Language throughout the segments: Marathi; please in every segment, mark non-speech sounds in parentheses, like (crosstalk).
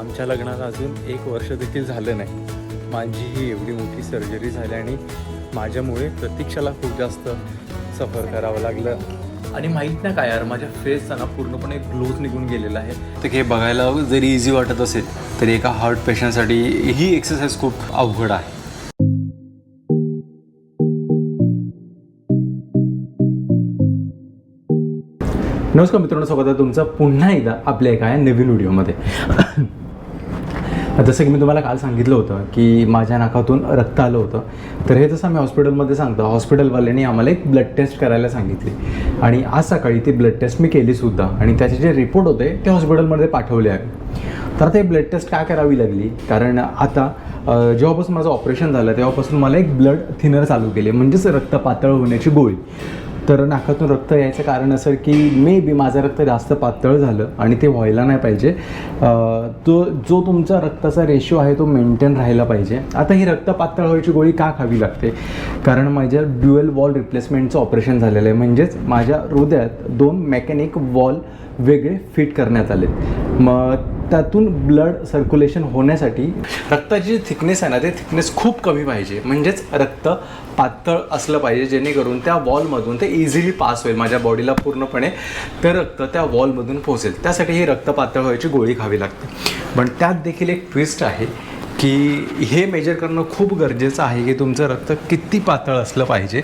आमच्या लग्नाला अजून एक वर्ष देखील झालं नाही. माझी ही एवढी मोठी सर्जरी झाली आणि माझ्यामुळे प्रतीक्षाला खूप जास्त सफर करावं लागलं. आणि माहीत नाही काय यार माझ्या फेसचा ना पूर्णपणे ग्लोज निघून गेलेला आहे. तर हे बघायला जरी इझी वाटत असेल तरी एका हार्ट पेशंटसाठी ही एक्सरसाइज खूप अवघड आहे. नमस्कार मित्रांनो स्वागत आहे तुमचं पुन्हा एकदा आपल्या एका नवीन व्हिडिओमध्ये जसं की मी तुम्हाला काल सांगितलं होतं की माझ्या नाकातून रक्त आलं होतं. तर हे जसं मी हॉस्पिटलमध्ये सांगतो हॉस्पिटलवाल्यांनी आम्हाला एक ब्लड टेस्ट करायला सांगितली. आणि आज सकाळी ती ब्लड टेस्ट मी केलीसुद्धा आणि त्याचे जे रिपोर्ट होते ते हॉस्पिटलमध्ये पाठवले आहे तर ते ब्लड टेस्ट का करावी लागली? कारण आता जेव्हापासून माझं ऑपरेशन झालं तेव्हापासून मला एक ब्लड थिनर चालू केले. म्हणजेच रक्त पातळ होण्याची गोळी. तर नाकातून रक्त यायचं कारण असं की मे बी माझं रक्त जास्त पातळ झालं आणि ते व्हायला नाही पाहिजे. तो जो तुमचा रक्ताचा रेशो आहे तो मेंटेन राहायला पाहिजे. आता ही रक्त पातळ व्हायची गोळी का खावी लागते? कारण माझ्या ड्युएल वॉल रिप्लेसमेंटचं ऑपरेशन झालेलं आहे. म्हणजेच माझ्या हृदयात दोन मेकॅनिक वॉल वेगळे फिट करण्यात आले मग त्यातून ब्लड सर्क्युलेशन होण्यासाठी रक्ताची जी थिकनेस आहे ना ते थिकनेस खूप कमी पाहिजे. म्हणजेच रक्त पातळ असलं पाहिजे जेणेकरून त्या वॉलमधून ते इझिली पास होईल माझ्या बॉडीला पूर्णपणे ते रक्त त्या वॉलमधून पोहोचेल. त्यासाठी ही रक्त पातळ व्हायची गोळी खावी लागते. पण त्यात देखील एक ट्विस्ट आहे की हे मेजर करणं खूप गरजेचं आहे की तुमचं रक्त किती पातळ असलं पाहिजे.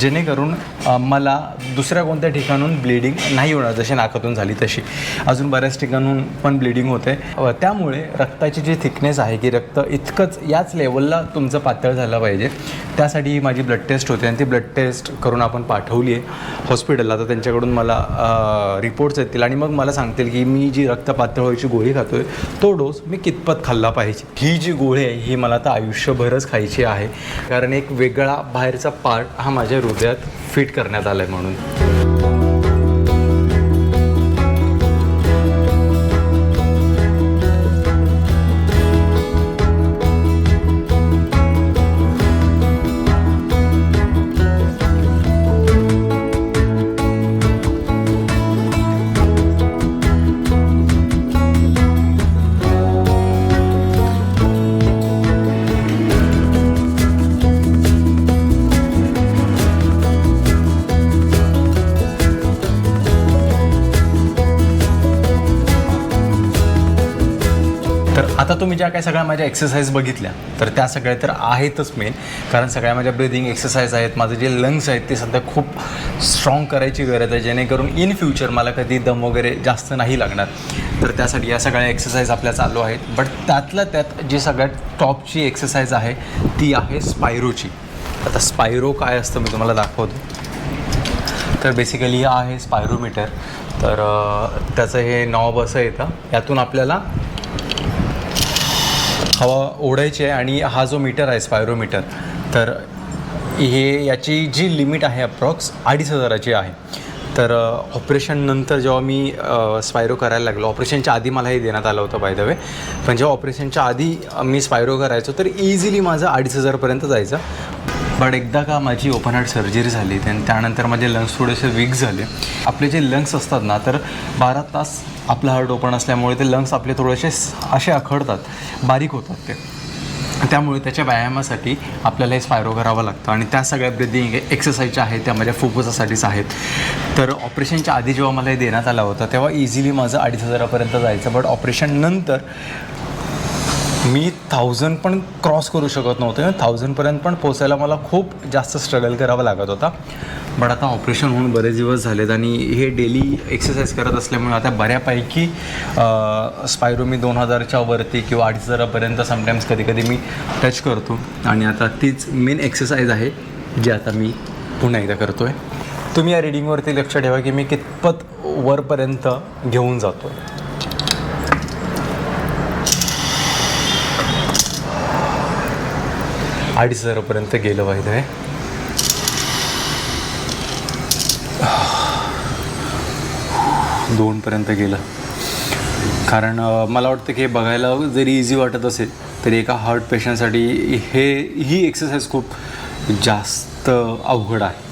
जेणेकरून मला दुसऱ्या कोणत्या ठिकाणून ब्लिडिंग नाही होणार जशी नाकातून झाली तशी. अजून बऱ्याच ठिकाणून पण ब्लिडिंग होते. त्यामुळे रक्ताची जी थिकनेस आहे की रक्त इतकंच याच लेवलला तुमचं पातळ झालं पाहिजे. त्यासाठी माझी ब्लड टेस्ट होते आणि ती ब्लड टेस्ट करून आपण पाठवली आहे. हॉस्पिटलला तर त्यांच्याकडून मला रिपोर्ट्स येतील आणि मग मला सांगतील की मी जी रक्त पातळ व्हायची गोळी खातोय तो डोस मी कितपत खाल्ला पाहिजे. ही जी गोळी आहे ही मला आता आयुष्यभरच खायची आहे. कारण एक वेगळा बाहेरचा पार्ट हा माझ्या हृदयात फिट करण्यात आलं आहे म्हणून. तुम्ही ज्या काही सगळ्या माझ्या एक्सरसाइज बघितल्या तर त्या सगळ्या तर आहेतच मेन कारण सगळ्या माझ्या ब्रिदिंग एक्सरसाइज आहेत माझे जे लंग्स आहेत ते सध्या खूप स्ट्रॉंग करायची गरज आहे. जेणेकरून इन फ्युचर मला कधी दम वगैरे जास्त नाही लागणार. तर त्यासाठी या सगळ्या एक्सरसाइज आपल्या चालू आहेत. बट त्यातल्या त्यात जी सगळ्यात टॉपची एक्सरसाइज आहे ती आहे स्पायरोची आता स्पायरो काय असतं मी तुम्हाला दाखवतो. तर बेसिकली हा आहे स्पायरोमीटर तर त्याचं हे नॉब असं येतं. यातून आपल्याला हवा ओढायची आहे आणि हा जो मीटर आहे स्पायरोमीटर तर हे याची जी लिमिट आहे अप्रॉक्स अडीच हजाराची आहे. तर ऑपरेशननंतर जेव्हा मी स्पायरो करायला लागलो ऑपरेशनच्या आधी मला हे देण्यात आलं होतं बाय द वे पण जेव्हा ऑपरेशनच्या आधी मी स्पायरो करायचो तर इझिली माझं अडीच हजारपर्यंत जायचं. बट एकदा का माझी ओपन हार्ट सर्जरी झाली त्यानंतर माझे लंग्स थोडेसे वीक झाले. आपले जे लंग्स असतात ना तर बारा तास आपलं हार्ट ओपन असल्यामुळे ते लंग्स आपले थोडेसे असे आखडतात बारीक होतात ते. त्यामुळे त्याच्या व्यायामासाठी आपल्याला हे स्पायरो करावं लागतं आणि त्या सगळ्या ब्रिदिंग एक्सरसाइजच्या आहेत त्या माझ्या फुफ्फुसासाठीच आहेत. तर ऑपरेशनच्या आधी जेव्हा मला हे देण्यात आलं होतं तेव्हा इझिली माझं अडीच हजारापर्यंत जायचं बट ऑपरेशन नंतर मी थाउजंड पण क्रॉस करू शकत नव्हते. थाउजंडपर्यंत पण पोचायला मला खूप जास्त स्ट्रगल करावा लागत होता. बट आता ऑपरेशन होऊन बरेच दिवस झालेत आणि हे डेली एक्सरसाइज करत असल्यामुळे आता बऱ्यापैकी स्पायरो मी दोन हजारच्या वरती किंवा अडीच हजारापर्यंत समटाईम्स कधी कधी मी टच करतो. आणि आता तीच मेन एक्सरसाइज आहे जी आता मी पुन्हा एकदा करतो आहे तुम्ही या रिडिंगवरती लक्ष ठेवा की मी कितपत वरपर्यंत घेऊन जातो आहे अडीच हजारापर्यंत गेलं पाहिजे आहे. दोनपर्यंत गेलं. कारण मला वाटतं की हे बघायला जरी इझी वाटत असेल तरी एका हार्ट पेशंटसाठी हे ही एक्सरसाइज खूप जास्त अवघड आहे.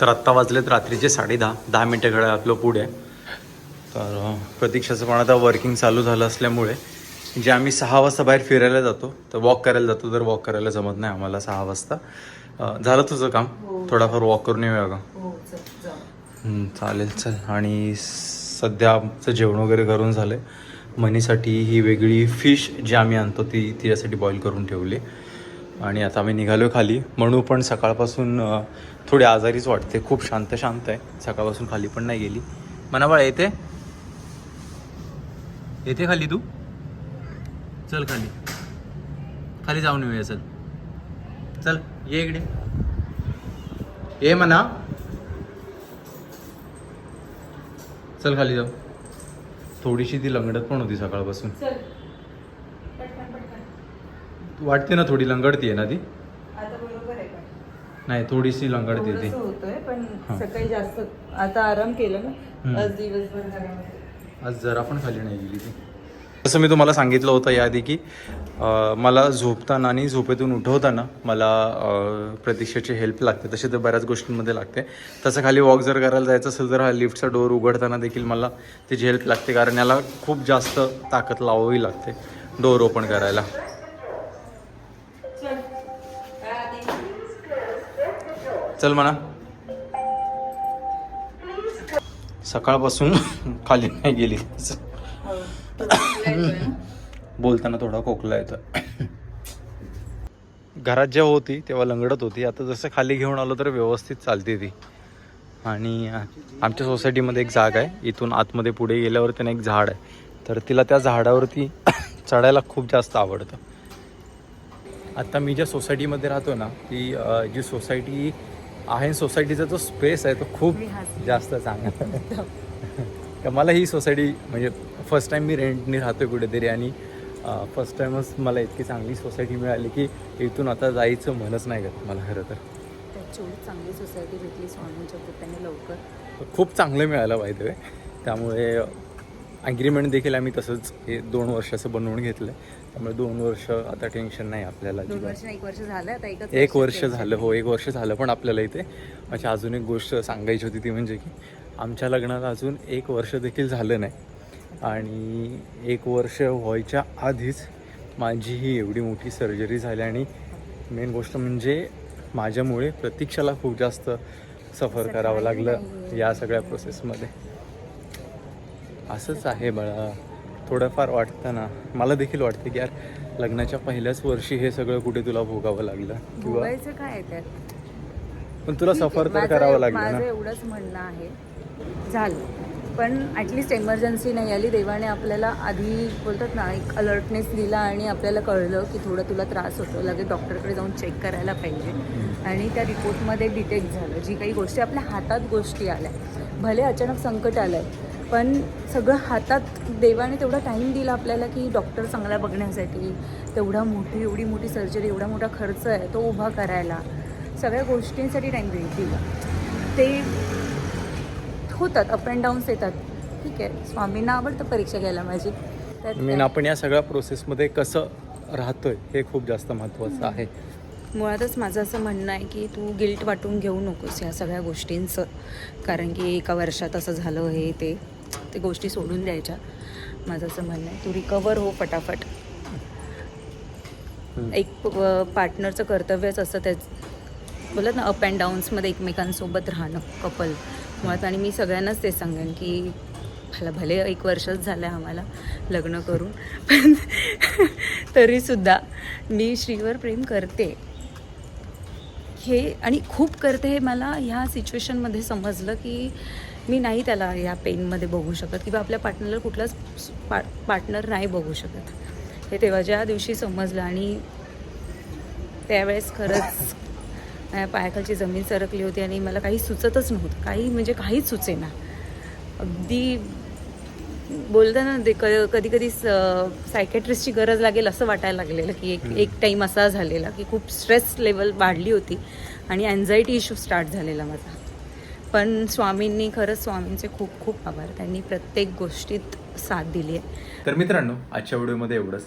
तर आत्ता वाजलेत रात्रीचे साडे दहा. दहा मिनटं घड्याळ आपलं पुढे. तर प्रतीक्षाचं पण आता वर्किंग चालू झालं असल्यामुळे जे आम्ही सहा वाजता बाहेर फिरायला जातो तर वॉक करायला जातो तर वॉक करायला जमत नाही आम्हाला सहा वाजता. झालं तुझं काम? थोडाफार वॉक करून येऊया का? हो चालेल चल. आणि सध्या आमचं जेवण वगैरे करून झालं आहे मनीसाठी ही वेगळी फिश जी आम्ही आणतो ती तिच्यासाठी बॉईल करून ठेवली. आणि आता आम्ही निघालो खाली. म्हणू पण सकाळपासून थोडी आजारीच वाटते. खूप शांत शांत आहे. सकाळपासून खाली पण नाही गेली. म्हणा बाळा येते? येते खाली तू? चल खाली. खाली जाऊन येऊया चल. चल ये इकडे. ये म्हणा चल खाली जाऊ. थोडीशी ती लंगडत पण होती सकाळपासून. वाटते ना थोडी लंगडती आहे ना ती आता बरोबर आहे का नाही थोडीशी लंगडती ती थोडंसं होतोय पण हा. सकाळी जास्त आता आराम केला ना. आज दिवसभर आज जरा पण खाली नाही गेली ती. जसं मी तुम्हाला सांगितलं होतं याआधी की अं, मला झोपताना आणि झोपेतून उठवताना मला अं, प्रतीक्षेची हेल्प लागते. तशी तर बऱ्याच गोष्टींमध्ये लागते. तसं खाली वॉक जर करायला जायचं असेल तर हा लिफ्टचा डोअर उघडताना देखील मला त्याची हेल्प लागते. कारण याला खूप जास्त ताकद लावावी लागते डोअर ओपन करायला. चल म्हणा. सकाळपासून (laughs) खाली नाही गेली. (coughs) बोलताना थोडा खोकला येतो (coughs) घरात जेव्हा होती तेव्हा लंगडत होती. आता जसं खाली घेऊन आलो तर व्यवस्थित चालते ती. आणि आमच्या सोसायटीमध्ये एक जागा आहे. इथून आतमध्ये पुढे गेल्यावर त्याने एक झाड आहे. तर तिला त्या झाडावरती (coughs) चढायला खूप जास्त आवडतं. आता मी ज्या सोसायटीमध्ये राहतो ना ती जी सोसायटी आहे सोसायटीचा जो स्पेस आहे तो खूप. जास्त चांगला आहे. मला ही सोसायटी म्हणजे फर्स्ट टाईम मी रेंटनी राहतो कुठेतरी आणि फर्स्ट टाईमच मला इतकी चांगली सोसायटी मिळाली की इथून आता जायचं मनच नाही करत मला खरं तर. त्याची एवढी चांगली सोसायटी भेटली स्वामींच्या कृपेने लवकर. खूप चांगलं मिळालं पाहिजे त्यामुळे ॲग्रीमेंट देखील आम्ही तसंच हे दोन वर्षाचं बनवून घेतलं त्यामुळे दोन वर्ष आता टेन्शन नाही आपल्याला दोन एक वर्ष झालं आता एकच एक वर्ष झालं हो एक वर्ष झालं पण आपल्याला इथे. माझी अजून एक गोष्ट सांगायची होती ती म्हणजे की आमच्या लग्नाला अजून एक वर्ष देखील झालं नाही. आणि एक वर्ष व्हायच्या आधीच माझी ही एवढी मोठी सर्जरी झाली आणि मेन गोष्ट म्हणजे माझ्यामुळे प्रतीक्षाला खूप जास्त सफर करावं लागलं. या सगळ्या प्रोसेसमध्ये असंच आहे बाळा. थोडंफार वाटतं ना. मला देखील वाटतं की यार लग्नाच्या पहिल्याच वर्षी हे सगळं कुठे तुला भोगावं लागलं? किंवा भोगायचं काय आहे त्यात? पण तुला ठीक आहे, सफर तर माझं- करावं लागलं माझं ना एवढंच म्हणणं आहे. झालं. पण ॲटलिस्ट एमर्जन्सी नाही आली. देवाने आपल्याला आधी बोलतात ना एक अलर्टनेस दिला आणि आपल्याला कळलं की थोडं तुला त्रास होतो. लगेच डॉक्टरकडे जाऊन चेक करायला पाहिजे. आणि त्या रिपोर्टमध्ये डिटेक्ट झालं. जी काही गोष्टी आपल्या हातात गोष्टी आल्या. भले अचानक संकट आलं आहे पण सगळं हातात देवाने तेवढा टाईम दिला आपल्याला की डॉक्टर चांगला बघण्यासाठी तेवढा मोठी एवढी मोठी सर्जरी एवढा मोठा खर्च आहे तो उभा करायला. सगळ्या गोष्टींसाठी टाईम दिला. ते होतात अप अँड डाऊन्स येतात. ठीक आहे स्वामींना आवडतं परीक्षा घ्यायला माझी. मेन? आपण या सगळ्या प्रोसेसमध्ये कसं राहतोय हे खूप जास्त महत्त्वाचं आहे. मुळातच माझं असं म्हणणं आहे की तू गिल्ट वाटून घेऊ नकोस या सगळ्या गोष्टींचं. कारण की एका वर्षात असं झालं हे ते. ते गोष्टी सोडून द्यायच्या. माझं असं म्हणणं आहे तू रिकवर हो फटाफट. एक पार्टनरचं कर्तव्यच असतं त्याच बोलत ना अप अँड डाऊन्समध्ये एकमेकांसोबत राहणं कपल मुळात आणि मी सगळ्यांनाच ते सांगेन की मला भले एक वर्षच झालं आहे आम्हाला लग्न करून पण (laughs) तरीसुद्धा मी श्रीवर प्रेम करते. हे आणि खूप करते हे मला ह्या सिच्युएशनमध्ये समजलं की मी नाही त्याला या पेनमध्ये बघू शकत किंवा आपल्या पार्टनरला कुठलाच पा पार्टनर नाही बघू शकत. हे तेव्हा ज्या दिवशी समजलं आणि त्यावेळेस खरंच माझ्या पायाखालची जमीन सरकली होती आणि मला काही सुचतच नव्हतं. काही म्हणजे काहीच सुचेना. अगदी बोलताना ते क कधी कधी सायकॅट्रिस्टची गरज लागेल असं वाटायला लागलेलं की एक एक टाईम असा झालेला की खूप स्ट्रेस लेवल वाढली होती आणि अँझायटी इश्यू स्टार्ट झालेला माझा. पण स्वामींनी खरंच स्वामींचे खूप खूप आभार. त्यांनी प्रत्येक गोष्टीत साथ दिली आहे. तर मित्रांनो आजच्या व्हिडिओमध्ये एवढंच.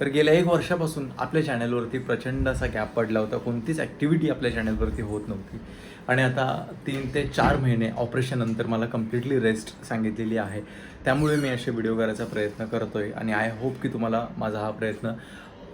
तर गेल्या एक वर्षापासून आपल्या चॅनलवरती प्रचंड असा गॅप पडला होता. कोणतीच ॲक्टिव्हिटी आपल्या चॅनलवरती होत नव्हती. आणि आता तीन ते चार महिने ऑपरेशननंतर मला कम्प्लिटली रेस्ट सांगितलेली आहे. त्यामुळे मी असे व्हिडिओ करायचा प्रयत्न करतो आहे आणि आय होप की तुम्हाला माझा हा प्रयत्न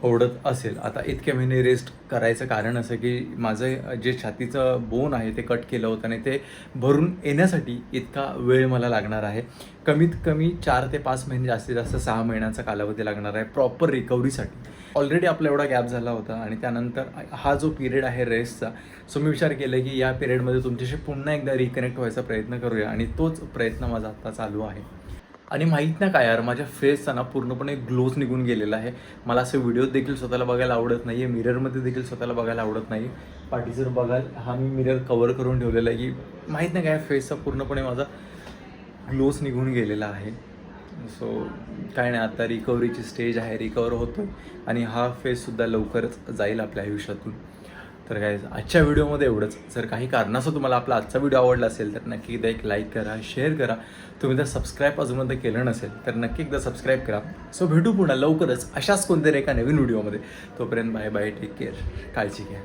ओढत असेल. आता इतके महिने रेस्ट करायचं कारण असं की माझं जे छातीचं बोन आहे ते कट केलं होतं आणि ते भरून येण्यासाठी इतका वेळ मला लागणार आहे. कमीत कमी चार ते पाच महिने जास्तीत जास्त सहा महिन्याचा कालावधी लागणार आहे प्रॉपर रिकव्हरीसाठी ऑलरेडी आपला एवढा गॅप झाला होता आणि त्यानंतर हा जो पिरियड आहे रेस्टचा सो मी विचार केला की या पिरियडमध्ये तुमच्याशी पुन्हा एकदा रिकनेक्ट व्हायचा प्रयत्न करूया आणि तोच प्रयत्न माझा आत्ता चालू आहे. आणि माहीत ना काय यार माझ्या फेसचा ना पूर्णपणे ग्लोज निघून गेलेला आहे. मला असे व्हिडिओ देखील स्वतःला बघायला आवडत नाही आहे मिररमध्ये देखील स्वतःला बघायला आवडत नाही पाठी जर बघाल हा मी मिरर कवर करून ठेवलेला आहे की माहीत नाही काय फेसचा पूर्णपणे माझा ग्लोज निघून गेलेला आहे. सो काय नाही आता रिकव्हरीची स्टेज आहे रिकवर होतो आणि हा फेजसुद्धा लवकरच जाईल आपल्या आयुष्यातून. तर काय आजच्या व्हिडिओमध्ये एवढंच. जर काही कारणास्तव तुम्हाला आपला आजचा व्हिडिओ आवडला असेल तर नक्की एकदा एक लाईक करा शेअर करा. तुम्ही जर सबस्क्राईब अजूनपर्यंत केलं नसेल तर नक्की एकदा सबस्क्राईब करा. सो भेटू पुन्हा लवकरच अशाच कोणत्या एका नवीन व्हिडिओमध्ये तोपर्यंत बाय बाय टेक केअर काळजी घ्या.